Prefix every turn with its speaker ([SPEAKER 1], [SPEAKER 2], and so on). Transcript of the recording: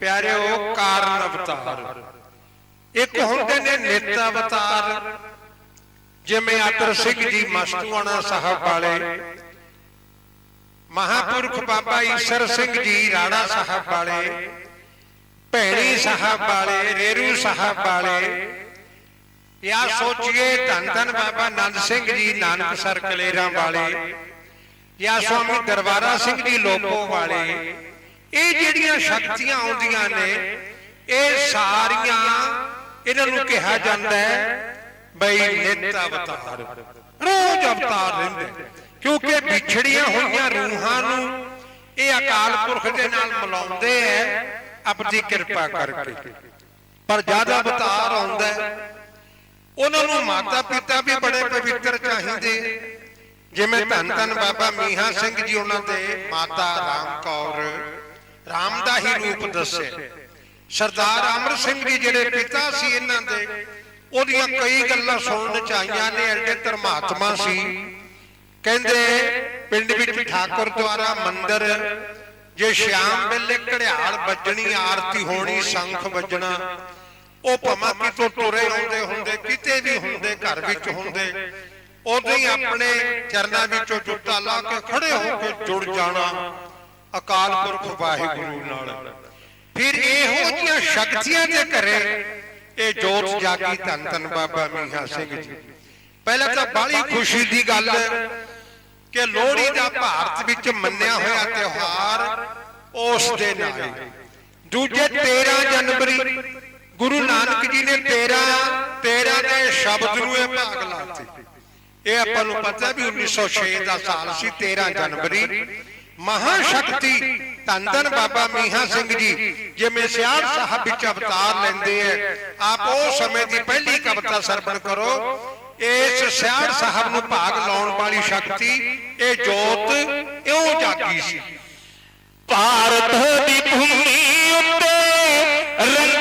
[SPEAKER 1] ਪਿਆਰਿਓ ਕਾਰਨ ਅਵਤਾਰ। ਇੱਕ ਹੁੰਦੇ ਨੇ ਨਿਤ ਅਵਤਾਰ। ਜਿਵੇਂ ਆਦਰ ਸਿੰਘ ਜੀ ਮਸਤੂਆਣਾ ਸਾਹਿਬ ਵਾਲੇ। ਮਹਾਪੁਰਖ ਬਾਬਾ ਈਸ਼ਰ ਸਿੰਘ ਜੀ ਰਾਣਾ ਸਾਹਿਬ ਵਾਲੇ। ਭੈਣੀ ਸਾਹਿਬ ਵਾਲੇ ਰੇਰੂ ਸਾਹਿਬ ਵਾਲੇ। ਜਾਂ ਸੋਚੀਏ ਧੰਨ ਧੰਨ ਬਾਬਾ ਆਨੰਦ ਸਿੰਘ ਜੀ ਨਾਨਕਸਰ ਕਲੇਰਾਂ ਵਾਲੇ। ਜਾਂ ਸਵਾਮੀ ਦਰਬਾਰਾ ਸਿੰਘ ਜੀ ਲੋਪੋ ਵਾਲੇ। ਇਹ ਜਿਹੜੀਆਂ ਸ਼ਕਤੀਆਂ ਆਉਂਦੀਆਂ ਨੇ, ਇਹ ਸਾਰੀਆਂ ਇਹਨਾਂ ਨੂੰ ਕਿਹਾ ਜਾਂਦਾ ਹੈ, ਬਈ ਨਿਤ ਅਵਤਾਰ। ਰੋਜ਼ ਅਵਤਾਰ ਰਹਿੰਦੇ ਕਿਉਂਕਿ ਵਿਛੜੀਆਂ ਹੋਈਆਂ ਰੂਹਾਂ ਨੂੰ ਇਹ ਅਕਾਲ ਪੁਰਖ ਦੇ ਨਾਲ ਮਿਲਾਉਂਦੇ ਐ ਆਪਣੀ ਕਿਰਪਾ ਕਰਕੇ। ਪਰ ਜ਼ਿਆਦਾ ਅਵਤਾਰ ਆਉਂਦਾ ਉਹਨਾਂ ਨੂੰ ਮਾਤਾ ਪਿਤਾ ਵੀ ਬੜੇ ਪਵਿੱਤਰ ਚਾਹੀਦੇ ਜਿਵੇਂ ਧੰਨ ਧੰਨ ਬਾਬਾ ਮੀਹਾ ਸਿੰਘ ਜੀ ਉਹਨਾਂ ਦੇ ਮਾਤਾ ਰਾਮ ਕੌਰ ਰਾਮ ਦਾ ਹੀ ਰੂਪ ਦੱਸੇ। ਸਰਦਾਰ ਅਮਰ ਸਿੰਘ ਜੀ ਜਿਹੜੇ ਪਿਤਾ ਸੀ ਇਹਨਾਂ ਦੇ ਉਹਦੀਆਂ ਕਈ ਗੱਲਾਂ ਸੁਣਨ ਚ ਆਈਆਂ ਨੇ ਐਡੇ ਧਰਮਾਤਮਾ ਸੀ। ਕਹਿੰਦੇ ਪਿੰਡ ਵਿੱਚ ਠਾਕੁਰ ਦੁਆਰਾ ਮੰਦਿਰ ਜੇ ਸ਼ਾਮ ਵੇਲੇ ਘੜਿਆਲ ਵੱਜਣੀ ਆਰਤੀ ਹੋਣੀ ਸ਼ੰਖ ਵੱਜਣਾ। ਉਹ ਭਮਾ ਕਿਤੋਂ ਤੁਰੇ ਆਉਂਦੇ ਹੁੰਦੇ ਕਿਤੇ ਵੀ ਹੁੰਦੇ ਘਰ ਵਿੱਚ ਹੁੰਦੇ। ਉਦੋਂ ਹੀ ਆਪਣੇ ਚਰਨਾਂ ਵਿੱਚੋਂ ਜੁੱਤਾ ਲਾ ਕੇ ਖੜੇ ਹੋ ਕੇ ਜੁੜ ਜਾਣਾ। ਅਕਾਲ ਪੁਰਖ ਵਾਹਿਗੁਰੂ ਨਾਲ। ਫਿਰ ਇਹੋ ਜਿਹੀਆਂ ਸ਼ਕਤੀਆਂ ਦੇ ਘਰੇ ਇਹ ਜੋਤ ਜਾਗੀ ਧੰਨ ਧੰਨ ਬਾਬਾ ਮੀਹਾ ਸਿੰਘ ਜੀ। ਪਹਿਲਾਂ ਤਾਂ ਬਾਹਲੀ ਖੁਸ਼ੀ ਦੀ ਗੱਲ ਕਿ ਲੋਹੜੀ ਦਾ ਭਾਰਤ ਵਿੱਚ ਮੰਨਿਆ ਹੋਇਆ ਤਿਉਹਾਰ ਉਸ ਦੇ ਨਾਲ ਦੂਜੇ 13 ਜਨਵਰੀ, ਗੁਰੂ ਨਾਨਕ ਜੀ ਨੇ 13 13 ਦੇ ਸ਼ਬਦ ਨੂੰ ਇਹ ਭਾਗ ਲਾਤੇ। ਇਹ ਆਪਾਂ ਨੂੰ ਪਤਾ ਵੀ 1906 ਦਾ ਸਾਲ ਸੀ 13 ਜਨਵਰੀ। ਮਹਾਸ਼ਕਤੀ। ਧੰਨ ਧੰਨ ਬਾਬਾ ਮੀਹਾ ਸਿੰਘ ਜੀ ਜਿਵੇਂ ਸਿਆੜ ਸਾਹਿਬ ਵਿੱਚ ਅਵਤਾਰ ਲੈਂਦੇ ਐ ਆਪ ਉਹ ਸਮੇਂ ਦੀ ਪਹਿਲੀ ਕਵਿਤਾ ਸਰਵਣ ਕਰੋ। ਇਸ ਸਿਆੜ ਸਾਹਿਬ ਨੂੰ ਭਾਗ ਲਾਉਣ ਵਾਲੀ ਸ਼ਕਤੀ ਇਹ ਜੋਤ ਇਉਂ ਜਾਗੀ ਸੀ।
[SPEAKER 2] ਭਾਰਤ ਦੀ ਭੂਮੀ ਉੱਤੇ ਰੰਗਲੇ